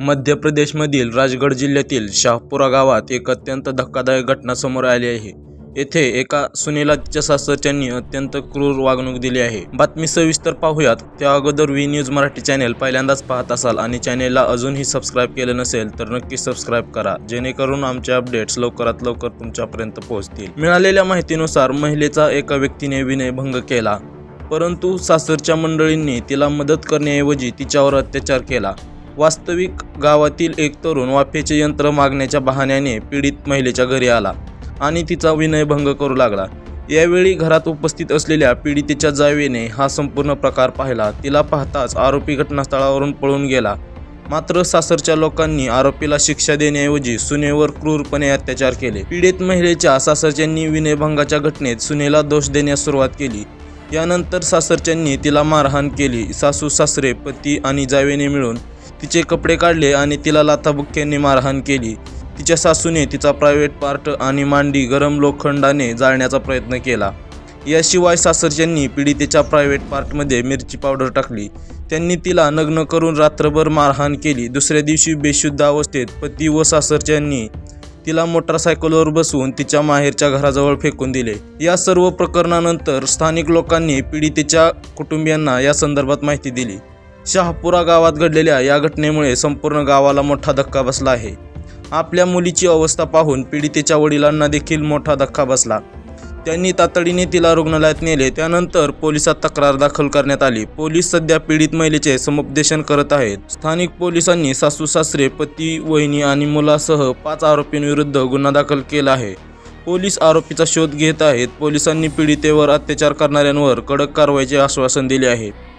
मध्य प्रदेशमधील राजगड जिल्ह्यातील शाहपुरा गावात एक अत्यंत धक्कादायक घटना समोर आली आहे. येथे एका सुनेला तिच्या सासरच्यांनी अत्यंत क्रूर वागणूक दिली आहे. बातमी सविस्तर पाहूयात. त्या अगोदर व्ही न्यूज मराठी चॅनेल पहिल्यांदाच पाहत असाल आणि चॅनेलला अजूनही सबस्क्राईब केलं नसेल तर नक्की सबस्क्राईब करा जेणेकरून आमचे अपडेट्स लवकरात लवकर तुमच्यापर्यंत पोहोचतील. मिळालेल्या माहितीनुसार महिलेचा एका व्यक्तीने विनयभंग केला परंतु सासरच्या मंडळींनी तिला मदत करण्याऐवजी तिच्यावर अत्याचार केला. वास्तविक गावातील एक तरुण वाफेचे यंत्र मागण्याच्या बहाण्याने पीडित महिलेच्या घरी आला आणि तिचा विनयभंग करू लागला. यावेळी घरात उपस्थित असलेल्या पीडितेच्या जावेने हा संपूर्ण प्रकार पाहिला. तिला पाहताच आरोपी घटनास्थळावरून पळून गेला. मात्र सासरच्या लोकांनी आरोपीला शिक्षा देण्याऐवजी सुनेवर क्रूरपणे अत्याचार केले. पीडित महिलेच्या सासरच्यांनी विनयभंगाच्या घटनेत सुनेला दोष देण्यास सुरुवात केली. यानंतर सासरच्यांनी तिला मारहाण केली. सासू सासरे पती आणि जावेने मिळून तिचे कपडे काढले आणि तिला लाथाबुक्क्यांनी मारहाण केली. तिच्या सासूने तिचा प्रायव्हेट पार्ट आणि मांडी गरम लोखंडाने जाळण्याचा प्रयत्न केला. याशिवाय सासरच्यांनी पीडितेच्या प्रायव्हेट पार्टमध्ये मिरची पावडर टाकली. त्यांनी तिला नग्न करून रात्रभर मारहाण केली. दुसऱ्या दिवशी बेशुद्ध अवस्थेत पती व सासरच्यांनी तिला मोटारसायकलवर बसवून तिच्या माहेरच्या घराजवळ फेकून दिले. या सर्व प्रकरणानंतर स्थानिक लोकांनी पीडितेच्या कुटुंबियांना या संदर्भात माहिती दिली. शहापुरा गावात घडलेल्या या घटनेमुळे संपूर्ण गावाला मोठा धक्का बसला आहे. आपल्या मुलीची अवस्था पाहून पीडितेच्या वडिलांना देखील मोठा धक्का बसला. त्यांनी तातडीने तिला रुग्णालयात नेले. त्यानंतर पोलिसात तक्रार दाखल करण्यात आली. पोलीस सध्या पीडित महिलेचे समुपदेशन करत आहेत. स्थानिक पोलिसांनी सासू सासरे पती वहिनी आणि मुलासह पाच आरोपींविरुद्ध गुन्हा दाखल केला आहे. पोलीस आरोपीचा शोध घेत आहेत. पोलिसांनी पीडितेवर अत्याचार करणाऱ्यांवर कडक कारवाईचे आश्वासन दिले आहे.